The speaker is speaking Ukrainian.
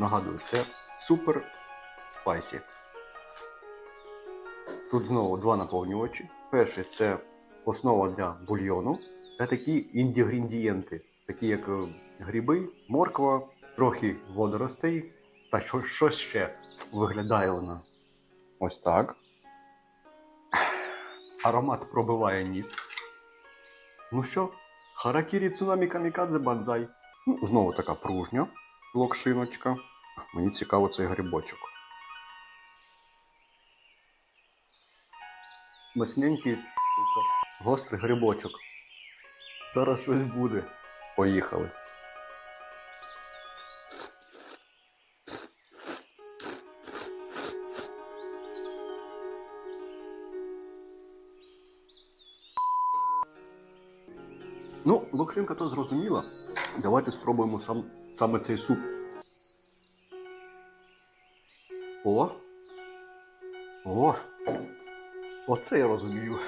Нагадую, це супер спайсі. Тут знову два наповнювачі. Перший це основа для бульйону та такі інгредієнти, такі як е, гриби, морква, трохи водоростей та що, що ще виглядає вона ось так. Аромат пробиває ніс. Ну що, харакірі цунамі камікадзе банзай. Ну, знову така пружня локшиночка. Мені цікаво цей грибочок. Масненький, сука, гострий грибочок. Зараз щось буде. Поїхали. Ну, локшинка то зрозуміла. Давайте спробуємо сам, саме цей суп. О! О! Оце я розумію.